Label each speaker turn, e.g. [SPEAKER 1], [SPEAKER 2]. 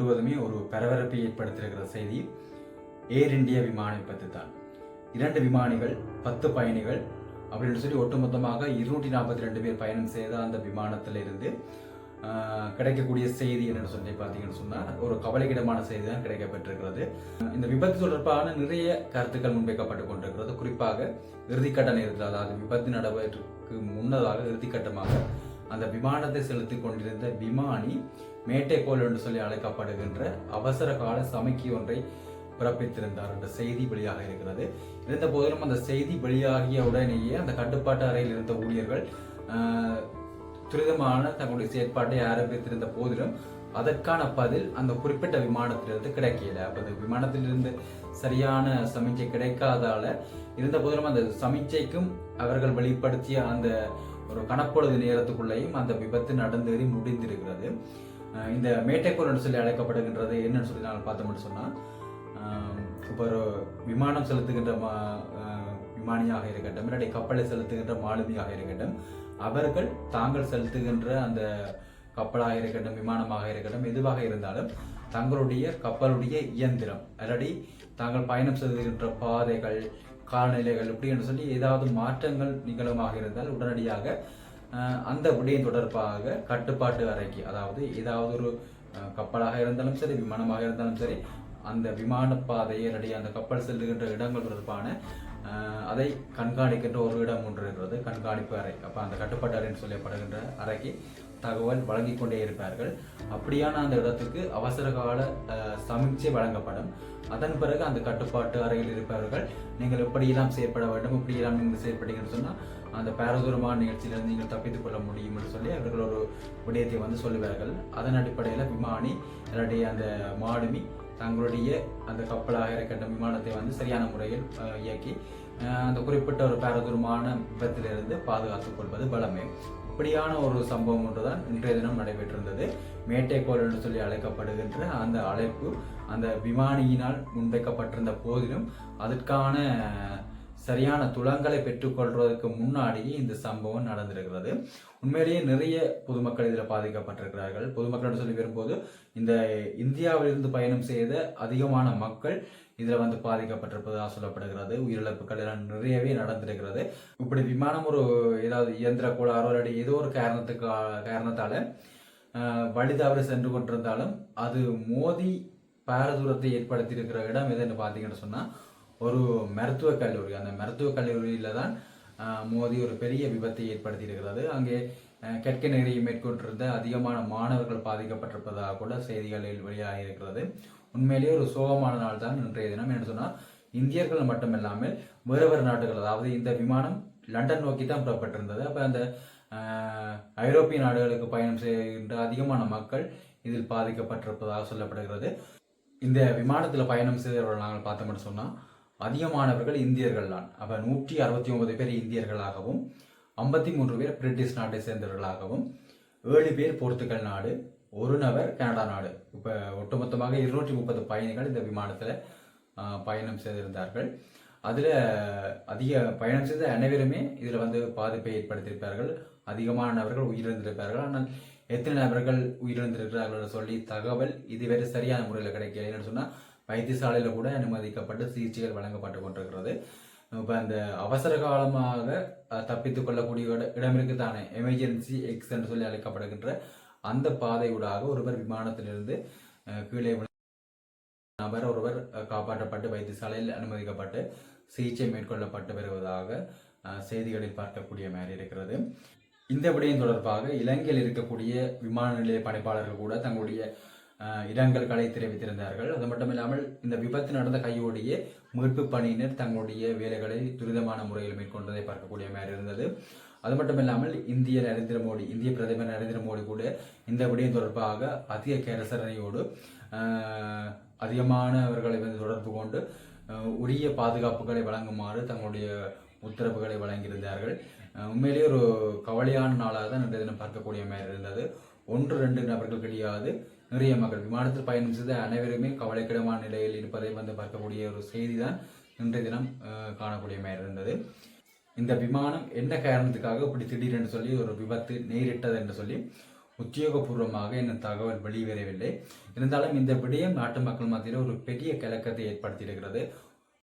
[SPEAKER 1] முழுவதுமே ஒரு பரபரப்பை ஏற்படுத்தியிருக்கிற செய்தி ஏர் இந்தியா விமான விபத்து தான் இரண்டு விமானிகள் பத்து பயணிகள் அப்படின்னு சொல்லி ஒட்டுமொத்தமாக இருநூற்றி நாற்பத்தி ரெண்டு பேர் பயணம் செய்த அந்த விமானத்தில் இருந்து கிடைக்கக்கூடிய செய்தி என்னன்னு சொல்லி பார்த்தீங்கன்னு சொன்னால் ஒரு கவலைக்கிடமான செய்தி தான் கிடைக்கப்பட்டிருக்கிறது. இந்த விபத்து தொடர்பான நிறைய கருத்துக்கள் முன்வைக்கப்பட்டு கொண்டிருக்கிறது. குறிப்பாக இறுதிக்கட்ட நேரத்தில் அதாவது விபத்து நடவடிக்கைக்கு முன்னதாக இறுதிக்கட்டமாக அந்த விமானத்தை செலுத்தி கொண்டிருந்த விமானி மேட்டைக்கோள் என்று சொல்லி அழைக்கப்படுகின்ற அவசர கால சமைக்கி ஒன்றை பிறப்பித்திருந்தார் என்ற செய்தி வெளியாக இருக்கிறது. இருந்த போதிலும் அந்த செய்தி வெளியாகிய உடனேயே அந்த கட்டுப்பாட்டு அறையில் இருந்த ஊழியர்கள் துரிதமான தங்களுடைய செயற்பாட்டை ஆரம்பித்திருந்த போதிலும் அதற்கான பதில் அந்த குறிப்பிட்ட விமானத்திலிருந்து கிடைக்கல. அப்போ அந்த விமானத்திலிருந்து சரியான சமிச்சை கிடைக்காதால இருந்த போதிலும் அந்த சமிச்சைக்கும் அவர்கள் வெளிப்படுத்திய அந்த ஒரு கணப்பொழுது நேரத்துக்குள்ளேயும் அந்த விபத்து நடந்தேறி முடிந்திருக்கிறது. இந்த மேட்டைக்கோள் என்று சொல்லி அழைக்கப்படுகின்றது என்னன்னு சொல்லி நாங்கள் பார்த்தோம்னு சொன்னால் இப்போ ஒரு விமானம் செலுத்துகின்ற மா விமானியாக இருக்கட்டும் இல்லாட்டி கப்பலை செலுத்துகின்ற மாலுமியாக இருக்கட்டும் அவர்கள் தாங்கள் செலுத்துகின்ற அந்த கப்பலாக இருக்கட்டும் விமானமாக இருக்கட்டும் எதுவாக இருந்தாலும் தங்களுடைய கப்பலுடைய இயந்திரம் அல்லடி தாங்கள் பயணம் செய்கின்ற பாதைகள் காலநிலைகள் இப்படி என்று சொல்லி ஏதாவது மாற்றங்கள் நிகழமாக இருந்தால் உடனடியாக அந்த விடயம் தொடர்பாக கட்டுப்பாட்டு அறைக்கு அதாவது ஏதாவது ஒரு கப்பலாக இருந்தாலும் சரி விமானமாக இருந்தாலும் சரி அந்த விமான பாதையை அல்லடி அந்த கப்பல் செல்லுகின்ற இடங்கள் தொடர்பான அதை கண்காணிக்கின்ற ஒரு இடம் ஒன்று இருக்கிறது கண்காணிப்பு அறை. அப்போ அந்த கட்டுப்பாட்டு அறைன்னு சொல்லப்படுகின்ற அறைக்கு தகவல் வழங்கிக் கொண்டே இருப்பார்கள். அப்படியான அந்த இடத்துக்கு அவசர கால சமீட்சை வழங்கப்படும். அதன் பிறகு அந்த கட்டுப்பாட்டு அறையில் இருப்பவர்கள் நீங்கள் எப்படியெல்லாம் செயற்பட வேண்டும் இப்படியெல்லாம் நீங்கள் செயற்பட்டீங்கன்னு சொன்னால் அந்த பாரதூரமான நிகழ்ச்சியிலிருந்து நீங்கள் தப்பித்துக் கொள்ள முடியும்னு சொல்லி அவர்கள் ஒரு விடயத்தை வந்து சொல்லுவார்கள். அதன் அடிப்படையில் விமானி இல்லாட்டி அந்த மாலுமி தங்களுடைய அந்த கப்பலாக இருக்கின்ற விமானத்தை வந்து சரியான முறையில் இயக்கி அந்த குறிப்பிட்ட ஒரு பாரதூரமான விபத்திலிருந்து பாதுகாத்துக் கொள்வது பலமே. இப்படியான ஒரு சம்பவம் ஒன்றுதான் இன்றைய தினம் நடைபெற்றிருந்தது. மேட்டைக்கோள் என்று சொல்லி அழைக்கப்படுகின்ற அந்த அழைப்பு அந்த விமானியினால் முன்வைக்கப்பட்டிருந்த போதிலும் அதற்கான சரியான துளங்களை பெற்றுக்கொள்வதற்கு முன்னாடியே இந்த சம்பவம் நடந்திருக்கிறது. உண்மையிலேயே நிறைய பொதுமக்கள் இதில் பாதிக்கப்பட்டிருக்கிறார்கள். பொதுமக்கள் சொல்லி வரும்போது இந்த இந்தியாவிலிருந்து பயணம் செய்த அதிகமான மக்கள் இதில் வந்து பாதிக்கப்பட்டிருப்பதாக சொல்லப்படுகிறது. உயிரிழப்புகள் எல்லாம் நிறையவே நடந்திருக்கிறது. இப்படி விமானம் ஒரு ஏதாவது இயந்திர கோளாறோ இல்லாட்டி ஏதோ ஒரு காரணத்துக்கு காரணத்தால் ஆஹ், வழி தவறி சென்று கொண்டிருந்தாலும் அது மோதி பாரதூரத்தை ஏற்படுத்தியிருக்கிற இடம் எதுன்னு பார்த்தீங்கன்னு சொன்னால் ஒரு மருத்துவக் கல்லூரி. அந்த மருத்துவக் கல்லூரியில தான் மோதி ஒரு பெரிய விபத்தை ஏற்படுத்தி இருக்கிறது அங்கே ஆஹ், கற்க நெறியை மேற்கொண்டிருந்த அதிகமான மாணவர்கள் பாதிக்கப்பட்டிருப்பதாக கூட செய்திகளில் வெளியாகி இருக்கிறது உண்மையிலேயே ஒரு சோகமான நாள் தான் இன்றைய தினம். என்ன சொன்னால் இந்தியர்கள் மட்டுமில்லாமல் வேறு வேறு நாடுகள் அதாவது இந்த விமானம் லண்டன் நோக்கி தான் புறப்பட்டிருந்தது. அப்போ அந்த ஐரோப்பிய நாடுகளுக்கு பயணம் செய்கின்ற அதிகமான மக்கள் இதில் பாதிக்கப்பட்டிருப்பதாக சொல்லப்படுகிறது. இந்த விமானத்தில் பயணம் செய்தவர்கள் நாங்கள் பார்த்தோம்னு சொன்னால் அதிகமானவர்கள் இந்தியர்கள் தான் அப்போ நூற்றி அறுபத்தி ஒன்பது பேர் இந்தியர்களாகவும் ஐம்பத்தி மூன்று பேர் பிரிட்டிஷ் நாட்டை சேர்ந்தவர்களாகவும் ஏழு பேர் போர்த்துகல் நாடு ஒரு நபர் கனடா நாடு. இப்போ ஒட்டுமொத்தமாக இருநூற்றி முப்பது பயணிகள் இந்த விமானத்தில் பயணம் செய்திருந்தார்கள். அதில் அதிக பயணம் செய்த அனைவருமே இதில் வந்து பாதிப்பை ஏற்படுத்தியிருப்பார்கள். அதிகமானவர்கள் உயிரிழந்திருப்பார்கள். ஆனால் எத்தனை நபர்கள் உயிரிழந்திருக்கிறார்கள் சொல்லி தகவல் இதுவரை சரியான முறையில் கிடைக்கல என்னன்னு சொன்னால் வைத்தியசாலையில் கூட அனுமதிக்கப்பட்டு சிகிச்சைகள் வழங்கப்பட்டு கொண்டிருக்கிறது. இப்போ அந்த அவசர காலமாக அஹ், தப்பித்துக் கொள்ளக்கூடிய இடம் இருக்கு தானே எமர்ஜென்சி எக்ஸ் என்று சொல்லி அழைக்கப்படுகின்ற அந்த பாதையூடாக ஒருவர் விமானத்திலிருந்து கீழே நபர் ஒருவர் காப்பாற்றப்பட்டு வைத்தியசாலையில் அனுமதிக்கப்பட்டு சிகிச்சை மேற்கொள்ளப்பட்டு வருவதாக செய்திகளில் பார்க்கக்கூடிய மாதிரி இருக்கிறது. இந்த விடயம் தொடர்பாக இலங்கையில் இருக்கக்கூடிய விமான நிலைய பணிப்பாளர்கள் கூட தங்களுடைய இரங்கல்களை தெரிவித்திருந்தார்கள். அது மட்டும் இல்லாமல் இந்த விபத்து நடந்த கையோடையே மீட்பு பணியினர் தங்களுடைய வேலைகளை துரிதமான முறையில் மேற்கொண்டதை பார்க்கக்கூடிய மாதிரி இருந்தது. அது மட்டும் இல்லாமல் இந்திய நரேந்திர மோடி இந்திய பிரதமர் நரேந்திர மோடி கூட இந்த விடயம் தொடர்பாக அதிக கரசரணையோடு அதிகமான அதிகமானவர்களை வந்து தொடர்பு கொண்டு உரிய பாதுகாப்புகளை வழங்குமாறு தங்களுடைய உத்தரவுகளை வழங்கியிருந்தார்கள். உண்மையிலேயே ஒரு கவலையான நாளாக தான் இன்றைய தினம் பார்க்கக்கூடிய மாதிரி இருந்தது. ஒன்று ரெண்டு நபர்கள் கிடையாது. நிறைய மக்கள் விமானத்தில் பயணம் செய்த அனைவருமே கவலைக்கிடமான நிலையில் இருப்பதை வந்து பார்க்கக்கூடிய ஒரு செய்தி தான் இன்றைய தினம் அஹ், காணக்கூடிய மாதிரி இருந்தது. இந்த விமானம் என்ன காரணத்துக்காக இப்படி திடீரென்று சொல்லி ஒரு விபத்து நேரிட்டது என்று சொல்லி உத்தியோகபூர்வமாக என்ன தகவல் வெளிவரவில்லை. இருந்தாலும் இந்த விடயம் நாட்டு மக்கள் மத்தியில் ஒரு பெரிய கலக்கத்தை ஏற்படுத்தியிருக்கிறது.